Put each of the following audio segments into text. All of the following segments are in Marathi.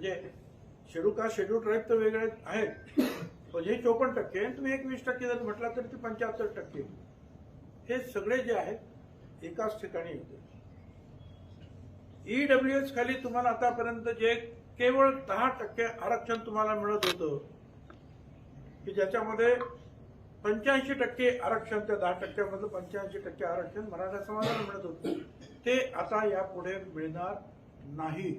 म्हणजे शेडूका कास्ट शेड्यूल ट्राईब तर वेगळे आहेत. पण हे चोपन्न टक्के आणि तुम्ही एक वीस टक्के जर म्हटला तर ते पंच्याहत्तर टक्के. हे सगळे जे आहेत एकाच ठिकाणी होते ईडब्ल्यू एस खाली तुम्हाला आतापर्यंत जे केवळ दहा टक्के आरक्षण तुम्हाला मिळत होतं की ज्याच्यामध्ये पंच्याऐंशी टक्के आरक्षण त्या दहा टक्क्यामधलं पंच्याऐंशी टक्के आरक्षण मराठा समाजाला मिळत होतं ते आता यापुढे मिळणार नाही.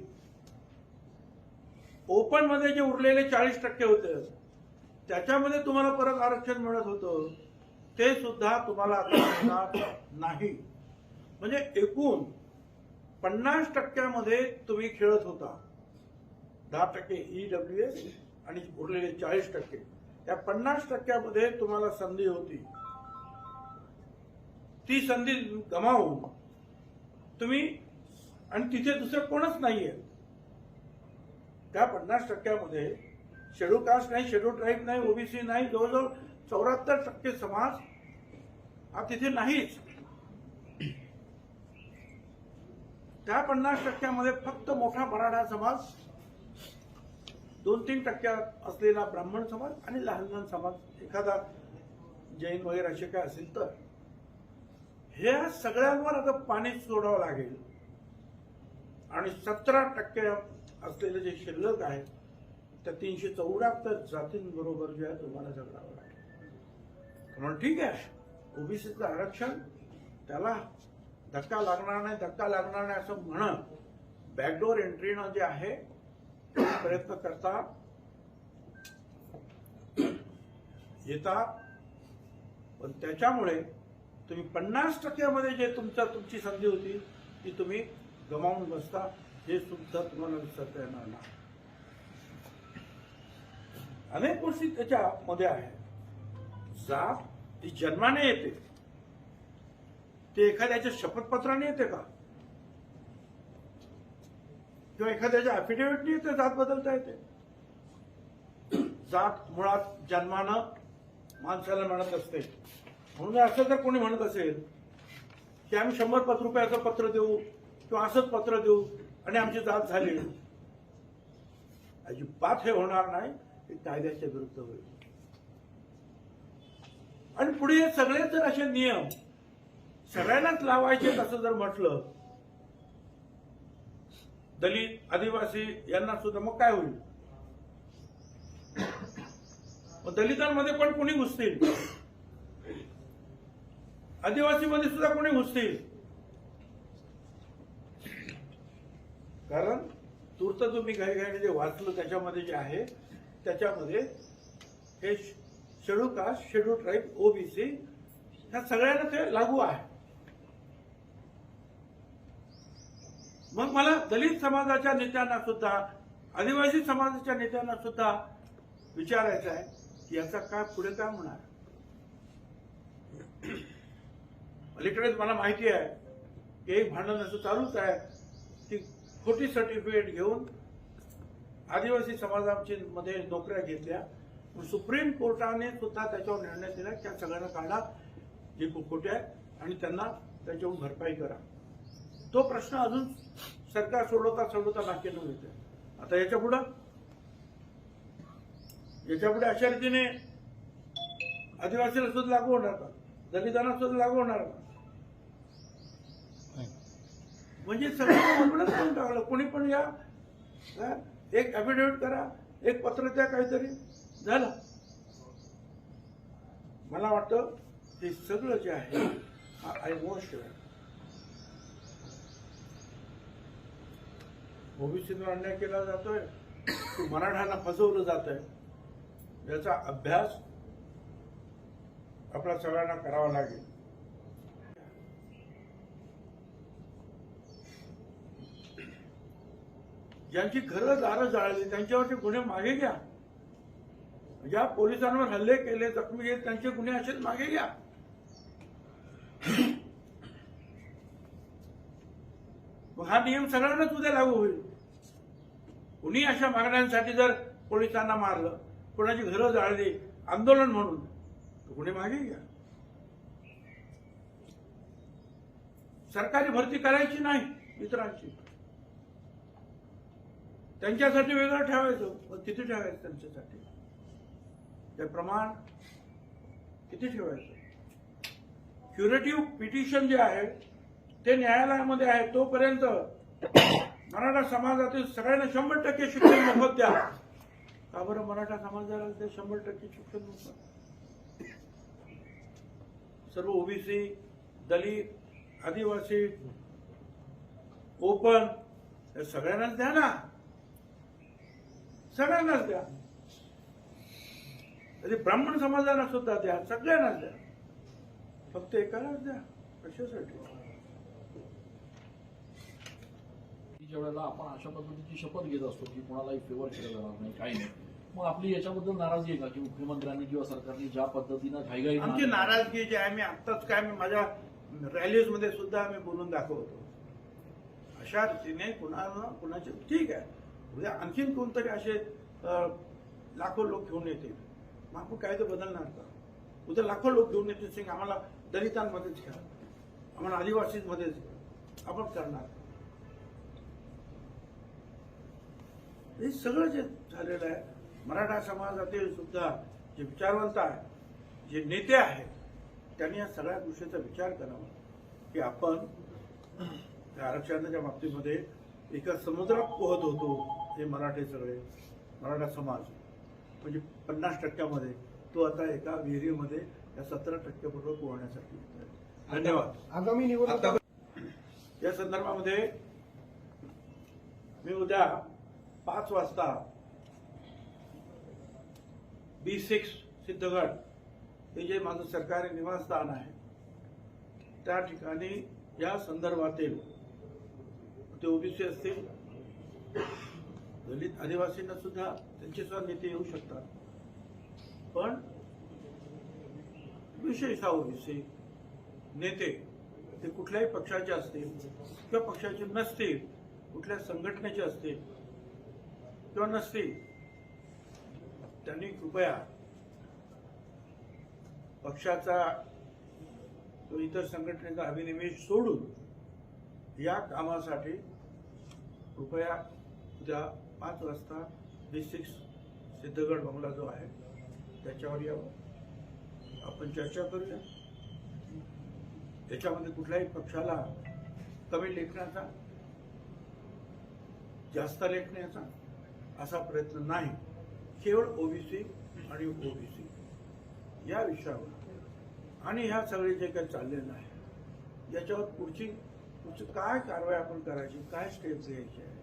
ओपनमध्ये जे उरलेले चाळीस टक्के होते त्याच्यामध्ये तुम्हाला परत आरक्षण मिळत होतं. ते सुद्धा तुम्हाला आता मिळणार नाही. म्हणजे एकूण पन्नास टक्क्यामध्ये तुम्ही खेळत होता. दहा टक्के ईडब्ल्यू एस आणि उरलेले चाळीस टक्के. त्या पन्नास टक्क्यामध्ये तुम्हाला संधी होती. ती संधी गमावून तुम्ही आणि तिथे दुसरं कोणच नाहीये. त्या पन्नास टक्क्यामध्ये शेड्यूल कास्ट नाही शेड्यूल ट्राईब नाही ओबीसी नाही जवळजवळ चौऱ्याहत्तर टक्के समाज हा तिथे नाहीच. त्या पन्नास टक्क्यामध्ये फक्त मोठा मराठा समाज दोन तीन टक्क्यात असलेला ब्राह्मण समाज आणि लहान लहान समाज. एखादा जैन वगैरे असे काय असेल तर. ह्या सगळ्यांवर आता पाणी सोडावं लागेल. आणि सतरा टक्के असलेले जे शिल्लक आहे त्या तीनशे चौऱ्याहत्तर जातींबरोबर जे आहे तुम्हाला झगडावं लागेल. म्हणून ठीक आहे ओबीसीचं आरक्षण त्याला धक्का लागणार नाही धक्का लागणार नाही असं म्हणत बॅकडोर एंट्रीनं जे आहे प्रयत्न करता येतात पण त्याच्यामुळे तुम्ही पन्नास टक्क्यामध्ये जे तुमचा तुमची संधी होती ती तुम्ही गमावून बसता. हे सुद्धा तुम्हाला विसरता येणार नाही. अनेक गोष्टी त्याच्यामध्ये आहेत. जात ती जन्माने येते. ते एखाद्याच्या शपथपत्राने येते का? किंवा एखाद्याच्या अफिडेव्हिटने येते जात बदलता येते. जात मुळात जन्मानं माणसाला मिळत असते. म्हणून असं जर कोणी म्हणत असेल की आम्ही शंभर पत्र रुपयाचं पत्र देऊ किंवा असंच पत्र देऊ आणि आमची जात झाली. अजिबात हे होणार नाही हे कायद्याच्या विरुद्ध होईल. आणि पुढे हे सगळे जर असे नियम सगळ्यांनाच लावायचे असं जर म्हटलं दलित आदिवासी यांना सुद्धा मग काय होईल? मग दलितांमध्ये पण कोणी घुसतील? आदिवासीमध्ये सुद्धा कोणी घुसतील? कारण तूर्त तुम्ही घाई घाईने जे वाचलं त्याच्यामध्ये जे आहे त्याच्यामध्ये हे schedule caste schedule tribe OBC ह्या सगळ्यांना ते लागू आहे. मग मला दलित समाजाच्या नेत्यांना सुद्धा आदिवासी समाजाच्या नेत्यांना सुद्धा विचारायचं आहे की याचा काय पुढे काय होणार? अलीकडेच मला माहिती आहे की एक भांडण असं चालूच आहे की खोटी सर्टिफिकेट घेऊन आदिवासी समाजाची मध्ये नोकऱ्या घेतल्या. पण सुप्रीम कोर्टाने सुद्धा त्याच्यावर निर्णय दिला त्या सगळ्यांना काढा. जे खोटे आहे. आणि त्यांना त्याच्यावर भरपाई करा. तो प्रश्न अजून सरकार सोडवता सोडवता बाकी न येते आता याच्या पुढं? याच्यापुढे अशा रीतीने आदिवासीला सुद्धा लागू होणार का? दलितांना सुद्धा लागू होणार का? म्हणजे सगळं बरोबरच करून टाकलं कोणी पण या. एक अफिडेव्हिट करा एक पत्र द्या काहीतरी. झालं. मला वाटतं हे सगळं जे आहे हा आय मोस्ट ओबीसीवर अन्याय केला जातोय की मराठ्यांना फसवलं जात आहे याचा अभ्यास आपल्या सगळ्यांना करावा लागेल. ज्यांची घरं दारं जाळली त्यांच्यावरचे गुन्हे मागे घ्या. ज्या पोलिसांवर हल्ले केले जखमी केले त्यांचे गुन्हे असेच मागे घ्या. मग हा नियम सगळ्यांनाच उद्या लागू होईल. कुणी अशा मागण्यांसाठी जर पोलिसांना मारलं कोणाची घरं जाळली आंदोलन म्हणून गुन्हे मागे घ्या. सरकारी भरती करायची नाही मित्रांची त्यांच्यासाठी वेगळं ठेवायचं मग किती ठेवायचं त्यांच्यासाठी. ते प्रमाण किती ठेवायचं? क्युरेटिव्ह पिटिशन जे आहे ते न्यायालयामध्ये आहे तोपर्यंत मराठा समाजातील सगळ्यांना शंभर टक्के शिक्षण मोफत द्या. का बरं मराठा समाजाला ते शंभर टक्के शिक्षण मोफत? सर्व ओबीसी दलित आदिवासी ओपन हे सगळ्यांनाच द्या ना. सगळ्यांनाच द्या. तरी ब्राह्मण समाजाला सुद्धा द्या सगळ्यांनाच द्या. फक्त एकालाच द्या कशासाठी? ज्या वेळेला आपण अशा पद्धतीची शपथ घेत असतो की कोणालाही फेवर केला जाणार नाही काही नाही मग आपली याच्याबद्दल नाराजी आहे का? की मुख्यमंत्र्यांनी किंवा सरकारने ज्या पद्धतीनं घाईघाई आमची नाराजगी जी आहे मी आत्ताच काय मी माझ्या रॅलीजमध्ये सुद्धा मी बोलून दाखवतो. अशा रीतीने कुणाला कुणाचे ठीक आहे. उद्या आणखीन कोणतरी असे लाखो लोक घेऊन येतील. मग आपण कायदे बदलणार का? उद्या लाखो लोक घेऊन येतील सिंग आम्हाला दलितांमध्येच घ्या. आम्हाला आदिवासींमध्येच घ्या. आपण करणार. हे सगळं जे झालेलं आहे मराठा समाजातील सुद्धा जे विचारवंत आहे जे नेते आहेत त्यांनी या सगळ्या गोष्टीचा विचार करावा. की आपण त्या आरक्षणाच्या बाबतीमध्ये एका समुद्रात पोहत होतो. हे मराठे सगळे मराठा समाज म्हणजे पन्नास टक्क्यामध्ये तो आता एका विहिरीमध्ये या सतरा टक्क्याबरोबर पोहण्यासाठी. धन्यवाद आगामी निवडणूक या संदर्भामध्ये मी उद्या पाच वाजता बी सिक्स सिद्धगड हे जे माझं सरकारी निवासस्थान आहे त्या ठिकाणी या संदर्भातील ते ओबीसी असतील दलित आदिवासींना सुद्धा त्यांचे सुद्धा नेते येऊ शकतात. पण विशेष विषय नेते ते कुठल्याही पक्षाचे असतील किंवा पक्षाचे नसतील कुठल्या संघटनेचे असतील किंवा नसतील त्यांनी कृपया पक्षाचा इतर संघटनेचा अभिनिवेश सोडून या कामासाठी कृपया उद्या पाच वाजता बी सिक्स सिद्धगड बंगला जो आहे त्याच्यावर यावं. आपण चर्चा करूया. त्याच्यामध्ये कुठल्याही पक्षाला कमी लेखण्याचा जास्त लेखण्याचा असा प्रयत्न नाही. केवळ ओबीसी आणि ओबीसी. या विषयावर. आणि ह्या सगळे जे काही चाललेलं आहे याच्यावर पुढची पुढची काय कारवाई आपण करायची काय स्टेप घ्यायची? आहे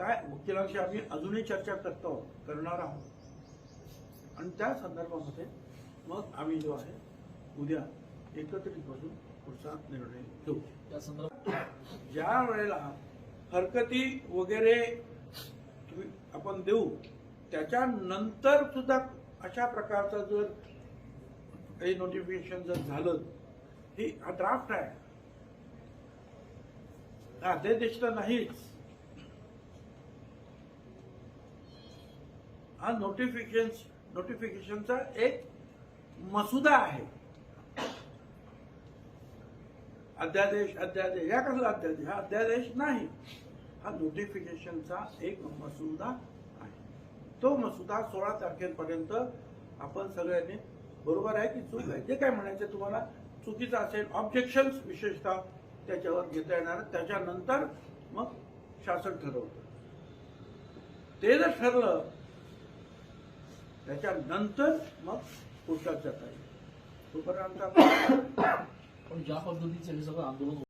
काय वकिलांशी आम्ही अजूनही चर्चा करतो करणार आहोत. आणि त्या संदर्भामध्ये मग आम्ही जो आहे उद्या एकत्रित बसून पुढचा निर्णय घेऊ. या संदर्भात ज्या वेळेला हरकती वगैरे तुम्ही- आपण देऊ त्याच्यानंतर सुद्धा अशा प्रकारचं जर काही नोटिफिकेशन जर झालं ही हा ड्राफ्ट आहे. अध्यादेश तर नाहीच. हा नोटिफिकेशन नोटिफिकेशनचा एक मसुदा आहे. अध्यादेश अध्यादेश या कसला अध्यादेश हा अध्यादेश नाही. हा नोटिफिकेशनचा एक मसुदा आहे. तो मसुदा सोळा तारखेपर्यंत आपण सगळ्यांनी बरोबर आहे की चूक आहे? जे काय म्हणायचं तुम्हाला चुकीचं असेल ऑब्जेक्शन विशेषतः त्याच्यावर घेता येणार. त्याच्यानंतर मग शासन ठरवतं. ते जर ठरलं त्याच्यानंतर मग पुढचा चर्चा येईल. तोपर्यंत आपण पण ज्या पद्धतीचं हे सगळं आंदोलन